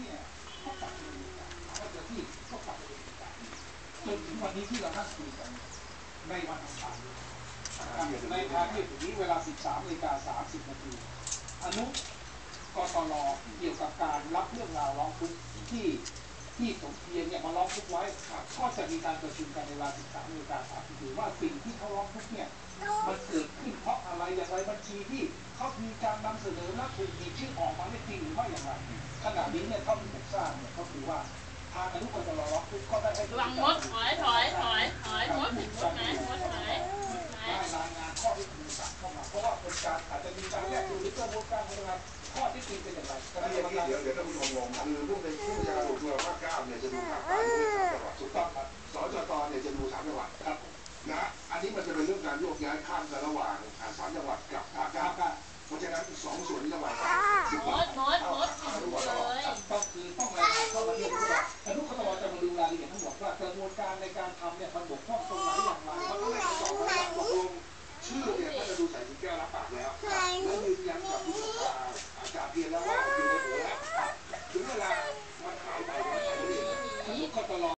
ที่เในคดีถึงนี้เวลา 13นาฬิกา30นาทีอนุกตลเกี่ยวกับการรับเรื่องราวร้องทุกข์ที่ที่สมเพียรเนี่ยมาร้องทุกข์ไว้ก็จะมีการประชุมกันในเวลา 13นาฬิกา30นาว่าสิ่งที่เขาร้องทุกข์เนี่ยมันเกิดขึ้นเพราะอะไรอย่างไรบัญชีที่เขามีการนำเสนอและถูกมีชื่อออกมาได้จริงหรือไม่อย่างไร ขณะนี้เนี่ยเท่าที่ผมทราบเนี่ยก็คือว่าทางอนุกรตลร้องทุกข์ก็ได้ให้ระวังมดถอยถอยถอยถอยมดมดไหนมดไหนมดไหนได้รายงานข้อที่จริงต่างเข้ามาเพราะว่าเป็นการอาจจะมีการแยกดูหรือเพื่อมูลการอะไรข้อที่จริงเป็นอย่างไรคอัณะนกนี้รรมที่การเดี๋ยวเดี๋ยวท่านผู้ชมงงคือผู้เป็นผู้จัดการตำรวจภาคเก้าเนี่ยจะดูภาคใต้ด้วยจังหวัดถูกต้องครับสจตเนี่ยจะดูสามจังหวัดครับนะอันนี้มันจะเป็นเรื่องการโยกย้ายข้ามกันระหว่างอ่าสามจังหวัดกับภาคเก้าบครับเพราะฉะนั้นสองส่วนนี้ต้องราง เข้าประเทศด้วยอนุกรรมการจะมาดูรายละเอียดทั้งหมดว่ากระบวนการในการทำเนี่ยมันบกพร่องตรงไหนอย่างไรมันก็เลยตอบว่าตกลงชื่อเนี่ยก็จะดูใส่ถุงแก้วรับปากแล้วและยืนยันกับผู้สาอาจารย์เพียรแล้วว่าอยู่ในหัวแล้วถึงเวลามันหายไปแล้วอนุกรรม